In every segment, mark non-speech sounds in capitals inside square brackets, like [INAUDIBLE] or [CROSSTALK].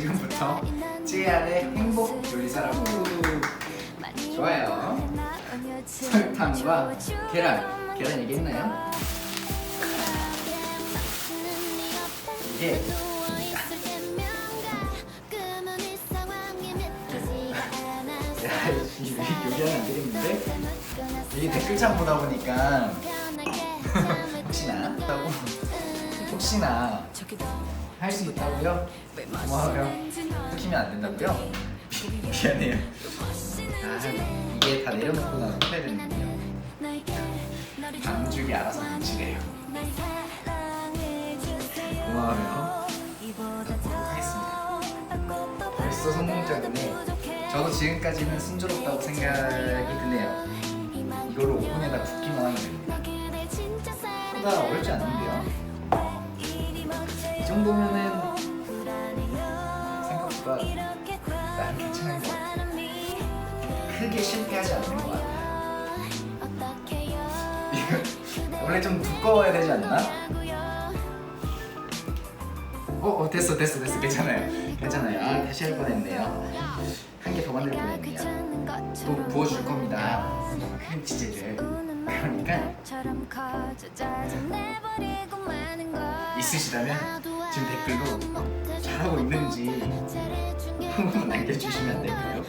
지금부터 찌아의 행복 요리사라고 좋아요. 설탕과 계란, 계란 얘기했나요? 이게 요리하면 안 되겠는데? 이게 댓글창 보다 보니까 혹시나 혹시나 할 수 있다고요? 고마워요. 시키면 안 된다고요? [LAUGHS] 미안해요. 아, 이게 다 내려놓고 나서 해야 되는군요. 방죽이 알아서 움직여요. 고마워요. 먹도록 하겠습니다. 벌써 성공적이네. 저도 지금까지는 순조롭다고 생각이 드네요. 이거를 오븐에다 굽기만 하면 됩니다. 보다 어렵지 않은데요? 이 정도면은 생각보다 나름 괜찮은 것 같아요. 크게 실패하지 않는 것 같아요. 이거 원래 좀 두꺼워야 되지 않나? 어, 어 됐어 됐어 됐어. 괜찮아요. 괜찮아요. 아 다시 할 뻔했네요. 한 개 더 만들 뻔했네요. 또 부어줄 겁니다. 크림치즈를 그러니까. 있으시다면 지금 댓글로 잘하고 있는지 한 번만 남겨주시면 안 될까요?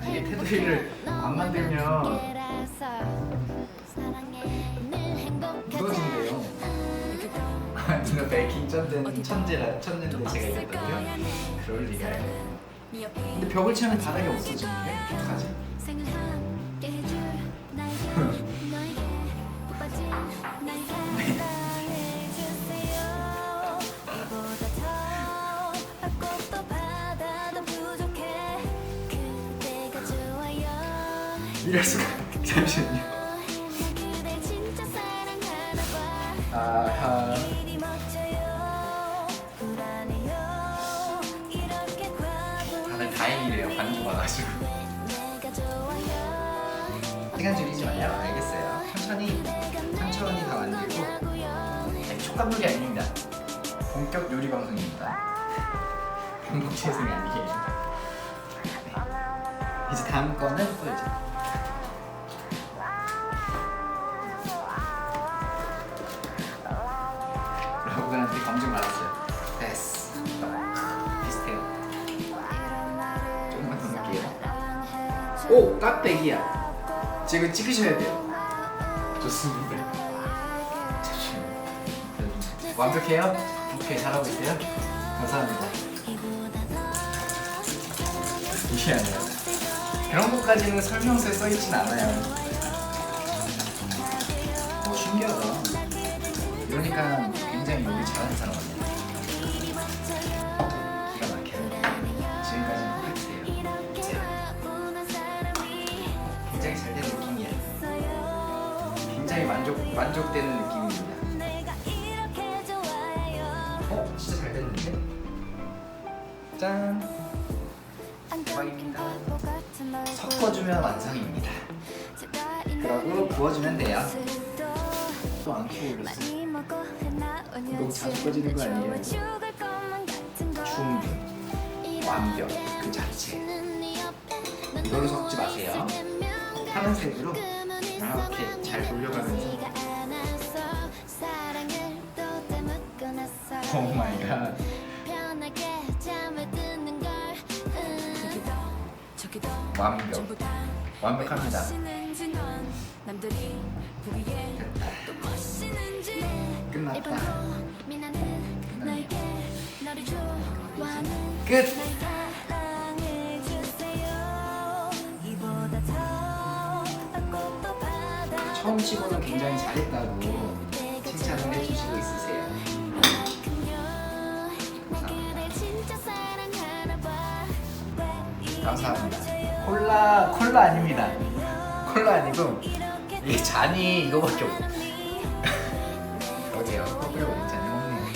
아, 이게 테두리를 안 만들면 무너진대요 아, 누가 베이킹 천재는 천재라 천재인데 제가 이랬다고요? 그럴 리가요 근데 벽을 치면 바닥이 없어지는데 어떡하지? [LAUGHS] 이럴 수가 잠시만요. 아하. 다들 다행이래요 반주 와가지고 시간 줄이지 마요 알겠어요. 천천히 천천히 다 만들고 네, 촉감놀이 아닙니다. 본격 요리 방송입니다. 반복 재생이 아니에요. 네. 이제 다음 거는 또 이제 여러분한테 검증 받았어요. 오! 깍배기야 지금 찍으셔야 돼요. 좋습니다. 완벽해요? 오케이 잘하고 있어요? 감사합니다. 미안해요. 그런 것까지는 설명서에 써있진 않아요. 어 신기하다. 이러니까 굉장히 요리 잘하는 사람 같네요 만족, 만족되는 느낌입니다. 어? 진짜 잘 됐는데? 짠. 대박입니다. 섞어주면 완성입니다. 그러고 부어주면 돼요. 또안 올렸어 너무 자주 꺼지는 거 아니에요? 충분 완벽 그 자체. 이걸로 섞지 마세요. 파란색으로 이렇게 잘 돌려가면서. 오 마이 갓. 완벽. 완벽합니다. 끝났다. 끝 처음 치고는 굉장히 잘했다고 칭찬을 해주시고 있으세요. 감사합니다. 콜라 콜라 아닙니다. 콜라 아니고 이게 잔이 이거밖에 없어 그러게요? 커피를 잔이 먹네요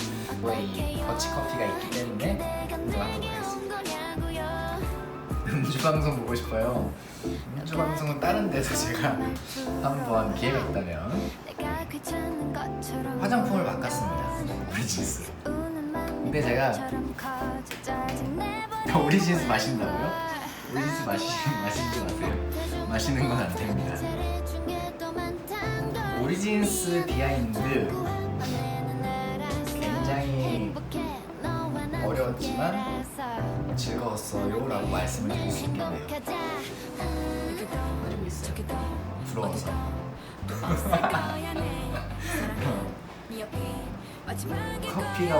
뭐이 더치 커피가 있기 때문에 이거 하도록 하겠습니다 방송 보고 싶어요 음주 방송은 다른 데서 제가 한번 기회가 있다면 화장품을 바꿨습니다. 오리진스. 근데 제가 오리진스 마신다고요? 오리진스 마시지 마시지 마세요. 마시는 건 안 됩니다. 오리진스 비하인드 굉장히 어려웠지만 즐거웠어요 라고 말씀을 드릴 수 있겠네요. 부러워서. 커피가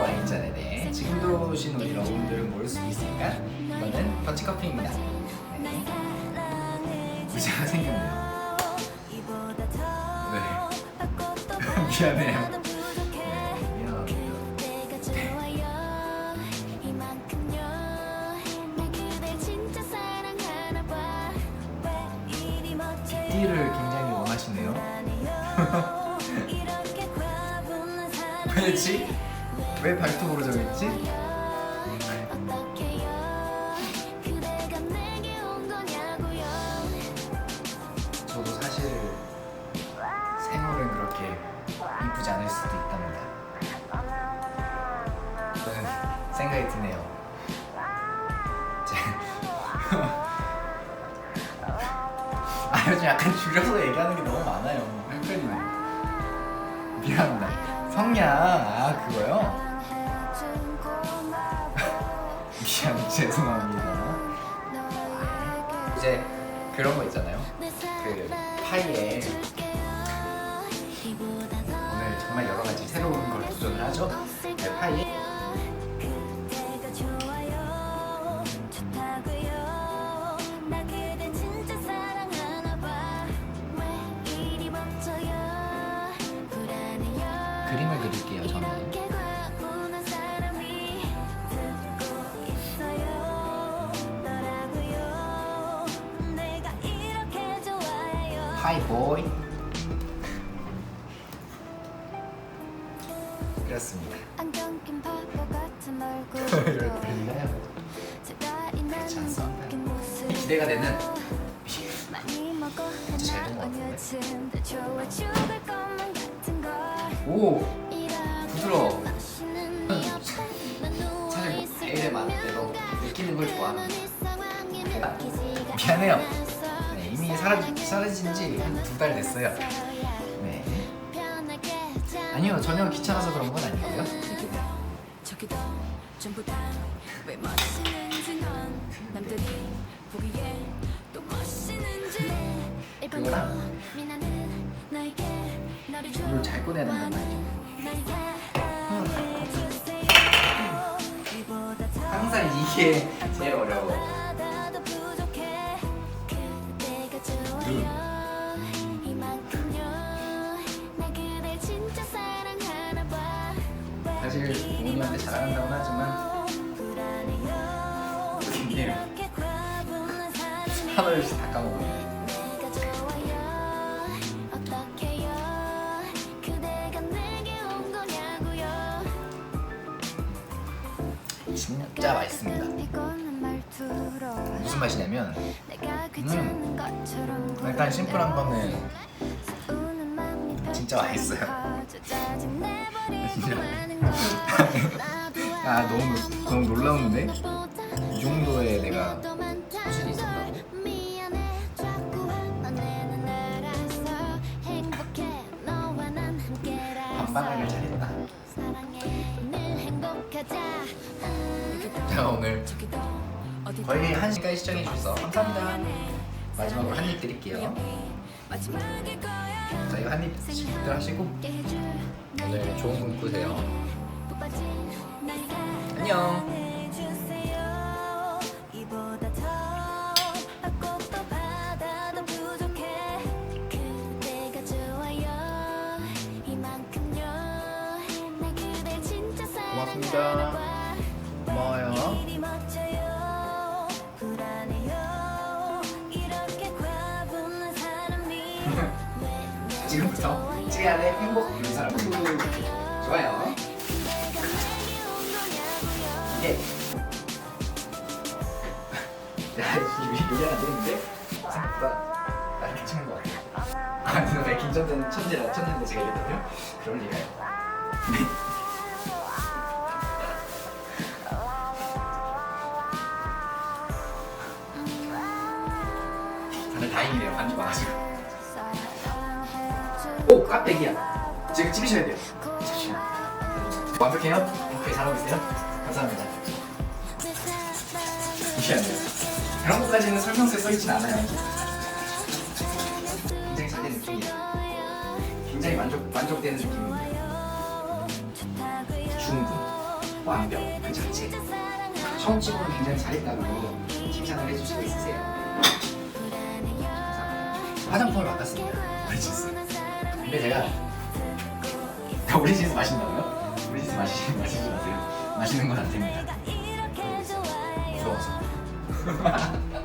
네. 지금도 오신 우리 여러분들은 모를 수도 있으니까 이거는 더치커피입니다. 네. 의자가 생겼네요. 네. [LAUGHS] 미안해요. 띠를 굉장히 원하시네요. [LAUGHS] 왜지? 왜 발톱으로 정했지? 저도 사실 생얼은 그렇게 이쁘지 않을 수도 있답니다. 생각이 드네요. 아 요즘 약간 줄여서 얘기하는 게 너무 많아요. 헷갈리네. 미안합니다. 성냥 아 그거요? [LAUGHS] 미안 죄송합니다. 이제 그런 거 있잖아요. 그 파이에 오늘 정말 여러 가지 새로운 걸 도전을 하죠. 네, 파이 파이 보이 그렇습니다. [LAUGHS] 이럴 때는 그렇지 않습니다. 기대가 되는 오 부드러워. 사실 애의 거면 맛대로 느끼는 걸 믿기지가 미안해요. 않아서 네, 이미 사라 사라진 지 한 두 달 됐어요. 네. 아니요 전혀 귀찮아서 그런 건 아니고요. 멋있는지 그거랑 잘 꺼내야 된단 말이죠. 항상 이게 제일 어려워. 사실 부모님한테 자랑한다고 하지만 근데 하나씩 다 까먹어요. 진짜 맛있습니다. 무슨 맛이냐면 음, 일단 심플한 거는 진짜 맛있어요. [LAUGHS] 아 너무 너무 놀라운데 이 정도의 내가 소질이 있었다고? 반반하길 잘했다. 자 오늘 어디 거의 한 시간 시청해 주셔서 감사합니다. 마지막으로 한 입 드릴게요. 자 이거 한입 식들 하시고 오늘 좋은 꿈 꾸세요. 안녕. 고맙습니다. 고마워요. 지금부터 찌안의 행복 있는 사람 좋아요. 이게 [LAUGHS] 야 이게 하나 되는데 생각보다 나 괜찮은 것 같아. 아니 왜 김천재는 천재라 천재인데 제가 이랬다고요? 그럴 리가요. 네. 다행이네요. 반주 와가지고. 오 깍배기야. 지금 찍으셔야 돼요. 잠시만. 완벽해요? 오케이 잘하고 있어요? 감사합니다. 미안해요. 그런 것까지는 설명서에 써있진 않아요. 굉장히 잘된 느낌이에요. 굉장히 만족 만족되는 느낌인데요. 충분, 완벽 그 자체. 처음 찍으면 굉장히 잘했다고 칭찬을 해주시고 있으세요. 감사합니다. 화장품을 바꿨습니다. 오리진스. 근데 제가 오리진스 마신다고요? 오리진스 마시지 마시지 마세요. 마시는 건 안 됩니다. 무서워서. [LAUGHS]